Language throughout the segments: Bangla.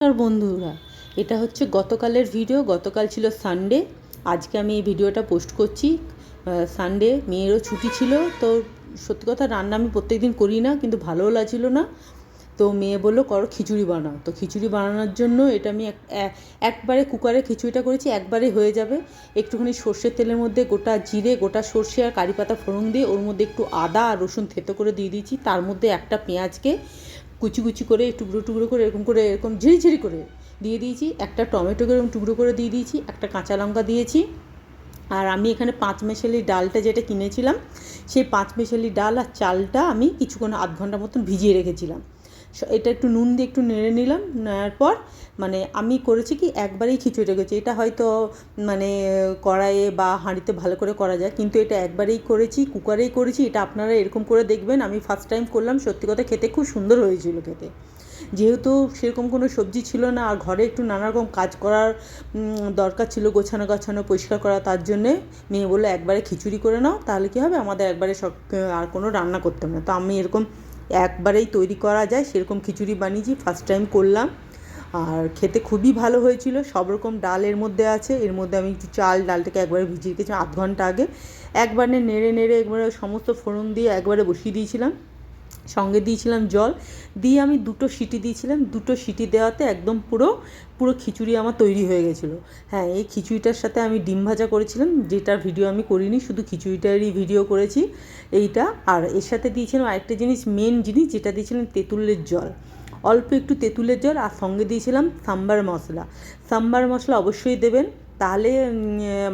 আর বন্ধুরা। এটা হচ্ছে গতকালের ভিডিও গতকাল ছিল সানডে আজকে আমি এই ভিডিওটা পোস্ট করছি। সানডে মেয়েরও ছুটি ছিল, তো সত্যি কথা রান্না আমি প্রত্যেক দিন করি না, কিন্তু ভালোও লাগছিল না। তো মেয়ে বলল, করো খিচুড়ি বানাও। তো খিচুড়ি বানানোর জন্য এটা আমি এক- একবারে কুকারে খিচুড়িটা করেছি, একবারে হয়ে যাবে। একটুখানি সর্ষের তেলের মধ্যে গোটা জিরে, গোটা সর্ষে আর কারি পাতা ফোড়ন দিয়ে ওর মধ্যে একটু আদা আর রসুন থেতো করে দিয়ে দিয়েছি। তার মধ্যে একটা পেঁয়াজকে কুচি কুচি করে, টুকরো টুকরো করে, এরকম করে, এরকম ঝিরি ঝিরি করে দিয়ে দিয়েছি। একটা টমেটোকে এরকম টুকরো করে দিয়ে দিয়েছি, একটা কাঁচা লঙ্কা দিয়েছি। আর আমি এখানে পাঁচ মেশালি ডালটা যেটা কিনেছিলাম, সেই পাঁচ মেশালি ডাল আর চালটা আমি কিছুক্ষণ, আধ ঘণ্টা মতন ভিজিয়ে রেখেছিলাম। এটা একটু নুন দিয়ে একটু নেড়ে নিলাম, নেওয়ার পর মানে আমি করেছি কি একবারেই খিচুড়ি করেছি। এটা হয়তো মানে কড়াইয়ে বা হাঁড়িতে ভালো করে করা যায়, কিন্তু এটা একবারেই করেছি, কুকারেই করেছি, এটা আপনারা এরকম করে দেখবেন। আমি ফার্স্ট টাইম করলাম, সত্যি কথা খেতে খুব সুন্দর হয়েছিল খেতে। যেহেতু সেরকম কোনো সবজি ছিল না, আর ঘরে একটু নানা রকম কাজ করার দরকার ছিল গোছানো গাছানো, পরিষ্কার করা, তার জন্যে মেয়ে বলল, একবারে খিচুড়ি করে নাও, তাহলে কী হবে? আমাদের একবারে সব আর কোনো রান্না করতে হবে না। তো আমি এরকম একবারেই তৈরি করা যায়। সেরকম খিচুড়ি বানিয়েছি ফার্স্ট টাইম করলাম। আর খেতে খুবই ভালো হয়েছিল। সব রকম ডাল এর মধ্যে আছে। এর মধ্যে আমি একটু চাল, ডালটাকে একবারে ভিজিয়ে রেখেছিলাম আধ ঘণ্টা আগে। একবারে নেড়ে নেড়ে একবারে সমস্ত ফোড়ন দিয়ে একবারে বসিয়ে দিয়েছিলাম। সঙ্গে দিয়েছিলাম জল। দিয়ে আমি দুটো সিটি দিয়েছিলাম। দুটো সিটি দেওয়াতে একদম পুরো পুরো খিচুড়ি আমার তৈরি হয়ে গেছিল। হ্যাঁ এই খিচুড়িটার সাথে আমি ডিম ভাজা করেছিলাম, যেটার ভিডিও আমি করিনি, শুধু খিচুড়িটারই ভিডিও করেছি এইটা। আর এর সাথে দিয়েছিলাম আরেকটা জিনিস মেন জিনিস, যেটা দিয়েছিলাম তেঁতুলের জল। অল্প একটু তেঁতুলের জল, আর সঙ্গে দিয়েছিলাম সাম্বার মশলা। সাম্বার মশলা অবশ্যই দেবেন, তাহলে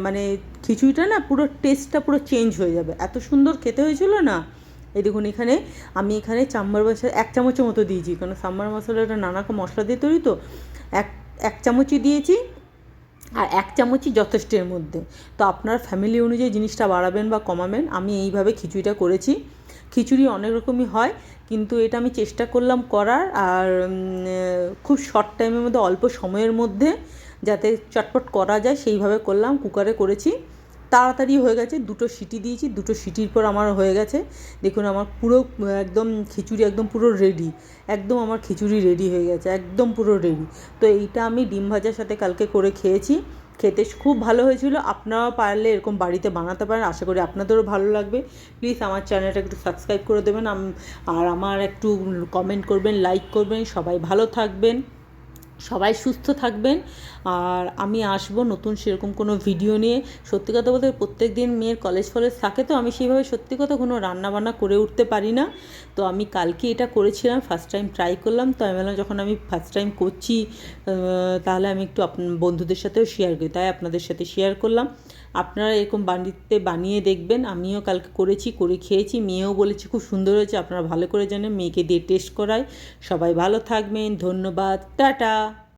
মানে খিচুড়িটা না পুরো টেস্টটা পুরো চেঞ্জ হয়ে যাবে। এত সুন্দর খেতে হয়েছিল না? এই দেখুন এখানে আমি এখানে চাম্বার মশলা এক চামচের মতো দিয়েছি, কারণ সাম্বার মশলাটা নানা রকম মশলা দিয়ে তৈরি তো। এক এক চামচই দিয়েছি আর এক চামচই যথেষ্ট এর মধ্যে। তো আপনার ফ্যামিলি অনুযায়ী জিনিসটা বাড়াবেন বা কমাবেন, আমি এইভাবে খিচুড়িটা করেছি। খিচুড়ি অনেক রকমই হয়, কিন্তু এটা আমি চেষ্টা করলাম করার আর খুব শর্ট টাইমের মধ্যে, অল্প সময়ের মধ্যে যাতে চটপট করা যায়, সেইভাবে করলাম কুকারে করেছি। তাড়াতাড়ি হয়ে গেছে, দুটো সিটি দিয়েছি, দুটো সিটির পর আমার হয়ে গেছে। দেখুন, আমার পুরো, একদম খিচুড়ি একদম পুরো রেডি একদম আমার খিচুড়ি রেডি হয়ে গেছে, একদম পুরো রেডি তো এইটা আমি ডিম ভাজার সাথে কালকে করে খেয়েছি, খেতে খুব ভালো হয়েছিল, আপনারাও পারলে এরকম বাড়িতে বানাতে পারেন, আশা করি আপনাদেরও ভালো লাগবে। প্লিজ আমার চ্যানেলটা একটু সাবস্ক্রাইব করে দেবেন আর আমার একটু কমেন্ট করবেন লাইক করবেন, সবাই ভালো থাকবেন। সবাই সুস্থ থাকবেন। আর আমি আসব নতুন সেরকম কোনো ভিডিও নিয়ে। সত্যি কথা বলতে প্রত্যেক দিন মেয়ের কলেজ ফলেজ থাকে তো আমি সেইভাবে সত্যি কথা কোনো রান্নাবান্না করে উঠতে পারি না। তো আমি কালকে এটা করেছিলাম ফার্স্ট টাইম ট্রাই করলাম। তো আমি বললাম যখন আমি ফার্স্ট টাইম করছি তাহলে আমি একটু বন্ধুদের সাথেও শেয়ার করি। তাই আপনাদের সাথে শেয়ার করলাম। আপনারা এরকম বাড়িতে বানিয়ে দেখবেন। আমিও কালকে করেছি, করে খেয়েছি। মেয়েও বলেছি খুব সুন্দর হয়েছে। আপনারা ভালো করে জানেন, মেয়েকে দিয়ে টেস্ট করাই। সবাই ভালো থাকবেন। ধন্যবাদ। টাটা!